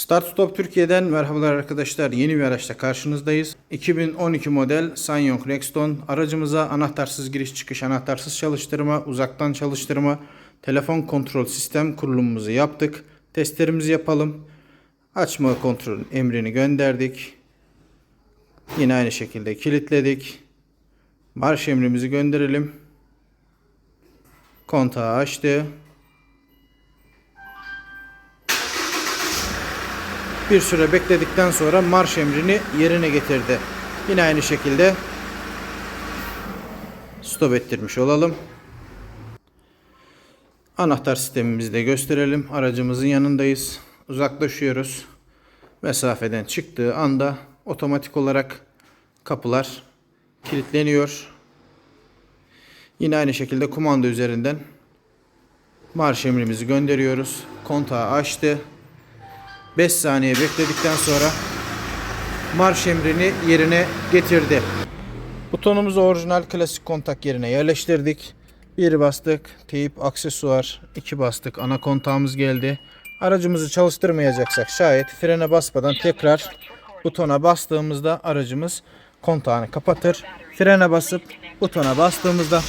Start Stop Türkiye'den merhabalar arkadaşlar. Yeni bir araçla karşınızdayız. 2012 model Sanyong Rexton. Aracımıza anahtarsız giriş çıkış, anahtarsız çalıştırma, uzaktan çalıştırma, telefon kontrol sistem kurulumumuzu yaptık. Testlerimizi yapalım. Açma kontrol emrini gönderdik. Yine aynı şekilde kilitledik. Marş emrimizi gönderelim. Kontağı açtı. Bir süre bekledikten sonra marş emrini yerine getirdi. Yine aynı şekilde stop ettirmiş olalım. Anahtar sistemimizi de gösterelim. Aracımızın yanındayız. Uzaklaşıyoruz. Mesafeden çıktığı anda otomatik olarak kapılar kilitleniyor. Yine aynı şekilde kumanda üzerinden marş emrimizi gönderiyoruz. Kontağı açtı. 5 saniye bekledikten sonra marş emrini yerine getirdi. Butonumuzu orijinal klasik kontak yerine yerleştirdik. Bir bastık, teyip aksesuar, iki bastık, ana kontağımız geldi. Aracımızı çalıştırmayacaksak şayet frene basmadan tekrar butona bastığımızda aracımız kontağını kapatır. Frene basıp butona bastığımızda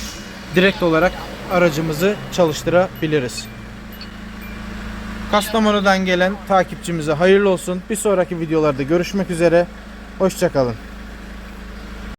direkt olarak aracımızı çalıştırabiliriz. Kastamonu'dan gelen takipçimize hayırlı olsun. Bir sonraki videolarda görüşmek üzere. Hoşçakalın.